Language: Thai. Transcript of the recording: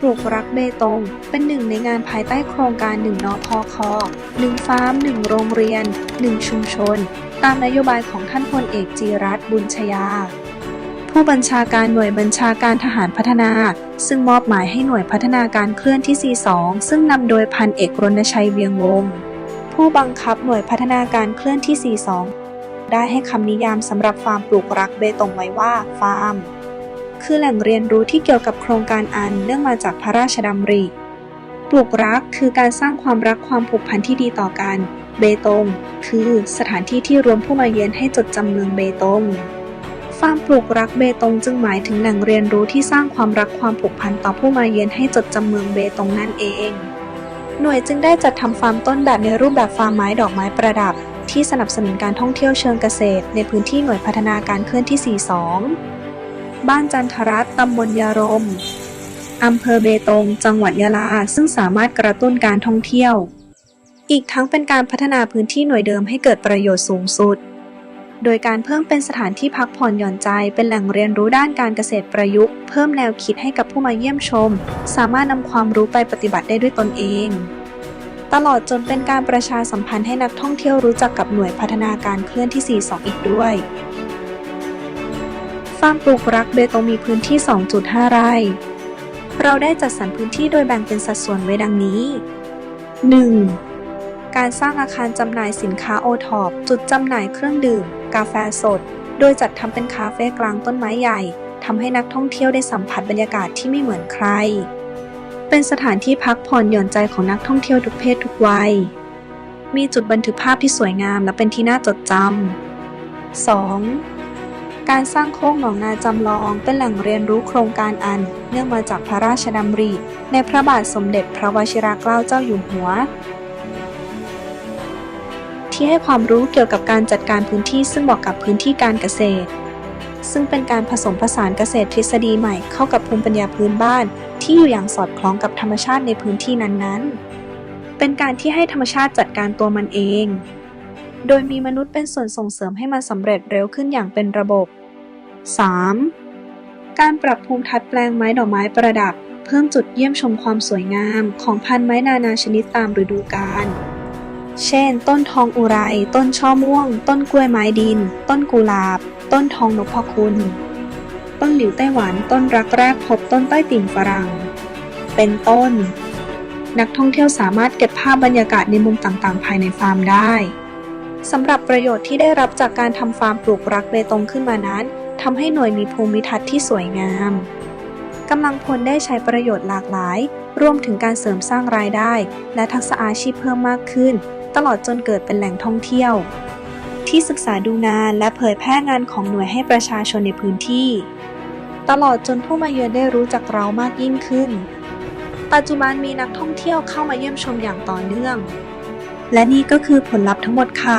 ปลูกรักเบตง เป็นหนึ่งในงานภายใต้โครงการ1นพค1ฟาร์ม1โรงเรียน1ชุมชน ตามนโยบายของท่านพลเอกจีรัตน์บุญชยา ผู้บัญชาการหน่วยบัญชาการทหารพัฒนา ซึ่งมอบหมายให้หน่วยพัฒนาการเคลื่อนที่ 42 ซึ่งนำโดยพันเอกรณชัยเวียงวง ผู้บังคับหน่วยพัฒนาการเคลื่อนที่ 42 ได้ให้คำนิยามสำหรับฟาร์มปลูกรักเบตงไว้ว่าฟาร์ม คือแหล่งเรียนรู้ที่เกี่ยวกับโครงการอันเนื่องมาจากพระราชดำริ ปลูกรักคือการสร้างความรักความผูกพันที่ดีต่อกัน เบตง คือสถานที่ที่รวมผู้มาเยือนให้จดจำเมืองเบตง ฟาร์มปลูกรักเบตงจึงหมายถึงแหล่งเรียนรู้ที่สร้างความรักความผูกพันต่อผู้มาเยือนให้จดจำเมืองเบตงนั่นเอง หน่วยจึงได้จัดทำฟาร์มต้นแบบในรูปแบบฟาร์มไม้ดอกไม้ประดับ ที่สนับสนุนการท่องเที่ยวเชิงเกษตร ในพื้นที่หน่วยพัฒนาการเคลื่อนที่ 42 บ้านจันทรัตน์ตำบลยารมอำเภอเบตง จังหวัดยะลา ซึ่งสามารถกระตุ้นการท่องเที่ยว อีกทั้งเป็นการพัฒนาพื้นที่หน่วยเดิมให้เกิดประโยชน์สูงสุด โดยการเพิ่มเป็นสถานที่พักผ่อนหย่อนใจ เป็นแหล่งเรียนรู้ด้านการเกษตรประยุกต์ เพิ่มแนวคิดให้กับผู้มาเยี่ยมชม สามารถนำความรู้ไปปฏิบัติได้ด้วยตนเอง ตลอดจนเป็นการประชาสัมพันธ์ให้นักท่องเที่ยวรู้จักกับหน่วยพัฒนาการเคลื่อนที่ 42 อีกด้วยาร์มปลูกรักเบตงมีพื้นที่ 2.5 ไร่ เราได้จัดสรรพื้นที่โดยแบ่งเป็นสัดส่วนไว้ดังนี้ 1. การสร้างอาคารจำหน่ายสินค้าโอท็อปจุดจำหน่ายเครื่องดื่ม กาแฟสด โดยจัดทำเป็นคาเฟ่กลางต้นไม้ใหญ่ทำให้นักท่องเที่ยวได้สัมผัสบรรยากาศที่ไม่เหมือนใคร เป็นสถานที่พักผ่อนหย่อนใจของนักท่องเที่ยวทุกเพศทุกวัย มีจุดบันทึกภาพที่สวยงามและเป็นที่น่าจดจำ 2. การสร้างโคกหนองนาจำลองเป็นแหล่งเรียนรู้โครงการอัน เนื่องมาจากพระราชดำริ ในพระบาทสมเด็จพระวชิรเกล้าเจ้าอยู่หัว ที่ให้ความรู้เกี่ยวกับการจัดการพื้นที่ซึ่งเหมาะกับพื้นที่การเกษตร ซึ่งเป็นการผสมผสานเกษตรทฤษฎีใหม่เข้ากับภูมิปัญญาพื้นบ้าน ที่อยู่อย่างสอดคล้องกับธรรมชาติในพื้นที่นั้นๆ เป็นการที่ให้ธรรมชาติจัดการตัวมันเอง โดยมีมนุษย์เป็นส่วนส่งเสริมให้มันสำเร็จเร็วขึ้นอย่างเป็นระบบ 3. การปรับภูมิทัศน์แปลงไม้ดอกไม้ประดับ เพิ่มจุดเยี่ยมชมความสวยงามของพันธุ์ไม้นานาชนิดตามฤดูกาล เช่น ต้นทองอุไร ต้นช่อม่วง ต้นกล้วยไม้ดิน ต้นกุหลาบ ต้นทองนพคุณ ต้นหลิวไต้หวัน ต้นรักแรกพบต้นใต้ติ่งฝรั่ง เป็นต้น นักท่องเที่ยวสามารถเก็บภาพบรรยากาศในมุมต่างๆ ภายในฟาร์มได้ สำหรับประโยชน์ที่ได้รับจากการทำฟาร์มปลูกรักเบตงขึ้นมานั้นทำให้หน่วยมีภูมิทัศน์ที่สวยงามกำลังพลได้ใช้ประโยชน์หลากหลาย รวมถึงการเสริมสร้างรายได้ และทักษะอาชีพเพิ่มมากขึ้น ตลอดจนเกิดเป็นแหล่งท่องเที่ยว ที่ศึกษาดูงานและเผยแพร่งานของหน่วยให้ประชาชนในพื้นที่ ตลอดจนผู้มาเยือนได้รู้จักเรามากยิ่งขึ้น ปัจจุบันมีนักท่องเที่ยวเข้ามาเยี่ยมชมอย่างต่อเนื่อง และนี่ก็คือผลลัพธ์ทั้งหมดค่ะ